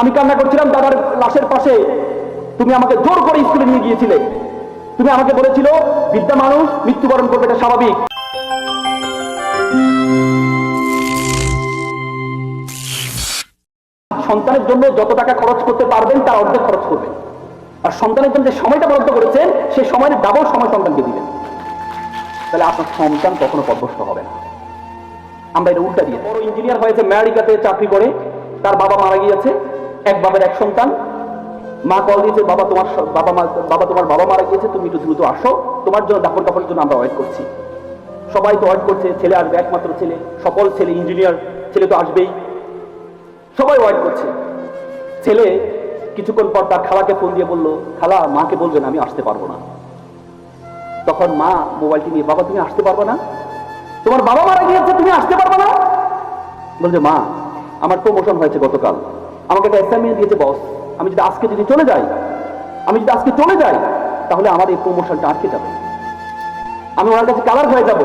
আমি কান্না করছিলাম দাদার লাশের পাশে। তুমি আমাকে জোর করে স্কুলে নিয়ে গিয়েছিলে। তুমি আমাকে বলেছিল বিদ্যা মানুষ, মৃত্যুবরণ করবে, এটা স্বাভাবিক। সন্তানের জন্য যত টাকা খরচ করতে পারবেন, তার অর্ধেক খরচ করবেন। আর সন্তানের জন্য যে সময়টা বরাদ্দ করেছেন সেই সময়ের ডাবল সময় সন্তানকে দিবেন। তাহলে আপনার সন্তান কখনো পদভস্ত হবে না। আমরা এটা উল্টা দিয়ে বড় ইঞ্জিনিয়ার হয়েছে আমেরিকাতে চাকরি করে, তার বাবা মারা গিয়েছে। এক বাবার এক সন্তান। মা কল দিয়েছে, বাবা তোমার বাবা মা, বাবা তোমার বাবা মারা গিয়েছে, তুমি একটু দ্রুত আসো। তোমার জন্য দাফন কাপড়ের জন্য আমরা ওয়েট করছি। সবাই তো ওয়েট করছে, ছেলে আসবে, একমাত্র ছেলে, সকল ছেলে ইঞ্জিনিয়ার ছেলে তো আসবেই। সবাই ওয়েট করছে। ছেলে কিছুক্ষণ পর তার খালাকে ফোন দিয়ে বলল, খালা, মাকে বলবেন, আমি আসতে পারব না। তখন মা মোবাইলটি নিয়ে, বাবা, তুমি আসতে পারবে না? তোমার বাবা মারা গিয়েছে, তুমি আসতে পারবে না? বলছে, মা, আমার প্রমোশন হয়েছে গতকাল। আমাকে একটা অ্যাসাইনমেন্ট দিয়েছে বস আমি যদি আজকে যদি চলে যাই, আমি যদি আজকে চলে যাই, তাহলে আমার এই প্রমোশনটা আটকে যাবে। আমি ওনার কাছে কালার হয়ে যাব।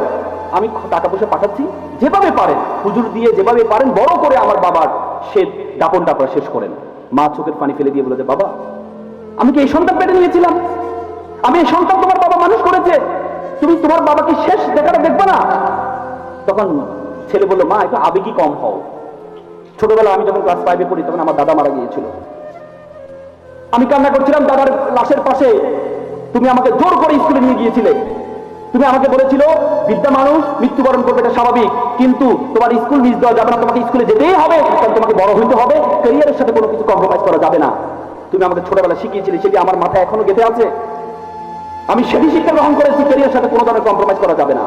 আমি টাকা পয়সা পাঠাচ্ছি, যেভাবে পারেন, হুজুর দিয়ে যেভাবে পারেন, বড় করে আমার বাবার সে দাপন দাপড়া শেষ করেন। মা চোখের পানি ফেলে দিয়ে বলে যে, বাবা, আমি কি এই সন্তান পেটে নিয়েছিলাম? আমি এই সন্তান তোমার বাবা মানুষ করেছে। তুমি তোমার বাবাকে শেষ দেখাটা দেখবে না? তখন ছেলে বলল, মা, একটু আবেগী কম হও। ছোটবেলা আমি যখন ক্লাস ফাইভে পড়ি, তখন আমার দাদা মারা গিয়েছিল। আমি কান্না করছিলাম, দাদার লাশের পাশে তুমি আমাকে জোর করে স্কুলে নিয়ে গিয়েছিলে। তুমি আমাকে বলেছিল বিদ্যা মানুষ, মৃত্যুবরণ করবে, এটা স্বাভাবিক। কিন্তু তোমার স্কুল মিস দেওয়া যাবে না, তোমাকে স্কুলে যেতেই হবে, কারণ তোমাকে বড় হইতে হবে। ক্যারিয়ারের সাথে কোনো কিছু কম্প্রোমাইজ করা যাবে না। তুমি আমাকে ছোটবেলা শিখিয়েছিলে, সেটি আমার মাথায় এখনও গেঁথে আছে। আমি সেটি শিক্ষা গ্রহণ করেছি ক্যারিয়ারের সাথে কোনো ধরনের কম্প্রোমাইজ করা যাবে না।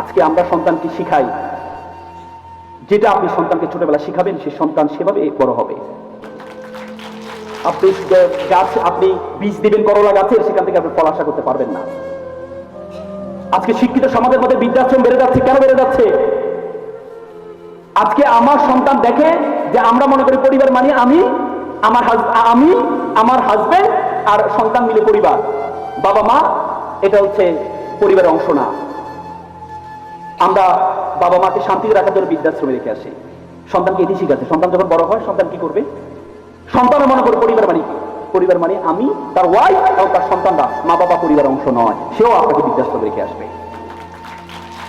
আজকে আমরা সন্তানকে শিখাই যেটা আপনি সন্তানকে ছোটবেলা শিখাবেন, সেই সন্তান সেভাবে বড় হবে। আপনি গাছ আপনি বীজ দিবেন, করলা গাছের, সেখান থেকে আপনি ফল আশা করতে পারবেন না। আজকে শিক্ষিত সমাজের মধ্যে বৃদ্ধাশ্রম বেড়ে যাচ্ছে, কেন বেড়ে যাচ্ছে? আজকে আমার সন্তান দেখে যে আমরা মনে করি পরিবার মানে আমি, আমার আমি, আমার হাজবেন্ড আর সন্তান মিলে পরিবার। বাবা মা এটা হচ্ছে পরিবারের অংশ না। আমরা বাবা মাকে শান্তিতে রাখার জন্য বৃদ্ধাশ্রমে রেখে আসি। সন্তানকে এটি শিখাচ্ছে, সন্তান যখন বড় হয়, সন্তান কি করবে? সন্তান মনে করে পরিবার মানে পরিবার মানে আমি, তার ওয়াইফ এবং তার সন্তানরা মা বাবা পরিবার অংশ নয়, সেও আপনাকে বৃদ্ধাশ্রমে রেখে আসবে।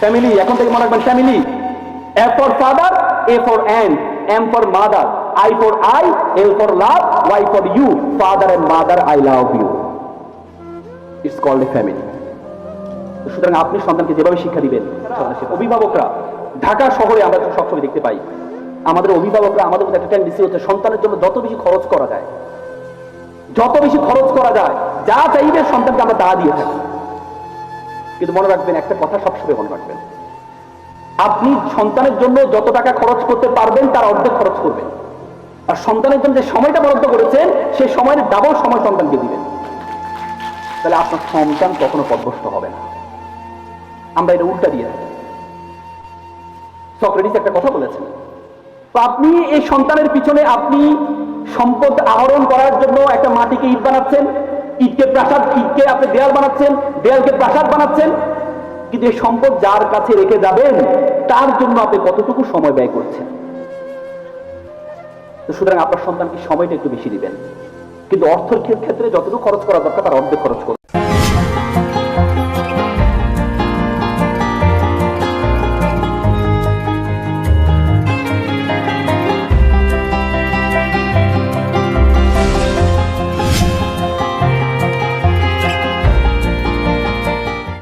ফ্যামিলি এখন থেকে মনে রাখবেন family A for father A for and M for mother I for I L for love Y for you father and mother I love you it's called a family সুতরাং আপনি সন্তানকে যেভাবে শিক্ষা দিবেন অভিভাবকরা, ঢাকা শহরে আমরা সবসময় দেখতে পাই। আমাদের অভিভাবকরা, আমাদের মধ্যে একটা টেন্ডেন্সি হচ্ছে সন্তানের জন্য যত বেশি খরচ করা যায়, যত বেশি খরচ করা যায়, যা চাইবে সন্তানকে আমরা তা দিয়ে থাকি। কিন্তু মনে রাখবেন, একটা কথা সবসময় মনে রাখবেন। আপনি সন্তানের জন্য যত টাকা খরচ করতে পারবেন, তার অর্ধেক খরচ করবেন। আর সন্তানের জন্য যে সময়টা বরাদ্দ করেছেন সেই সময়ের ডাবল সময় সন্তানকে দিবেন। তাহলে আপনার সন্তান কখনো পদভস্ত হবে না। আমরা এটা উল্টা দিয়ে সক্রেটিস একটা কথা বলেছেন। তো আপনি এই সন্তানের পিছনে আপনি সম্পদ আহরণ করার জন্য একটা মাটিকে ইট বানাচ্ছেন, ইটকে প্রাসাদ, ইটকে আপনি দেয়াল বানাচ্ছেন, দেয়ালকে প্রাসাদ বানাচ্ছেন, কিন্তু এই সম্পদ যার কাছে রেখে যাবেন, তার জন্য আপনি কতটুকু সময় ব্যয় করছেন? তো সুতরাং আপনার সন্তানকে সময়টা একটু বেশি দিবেন? কিন্তু অর্থের ক্ষেত্রে যতটুকু খরচ করা দরকার, তার অর্ধেক খরচ করবেন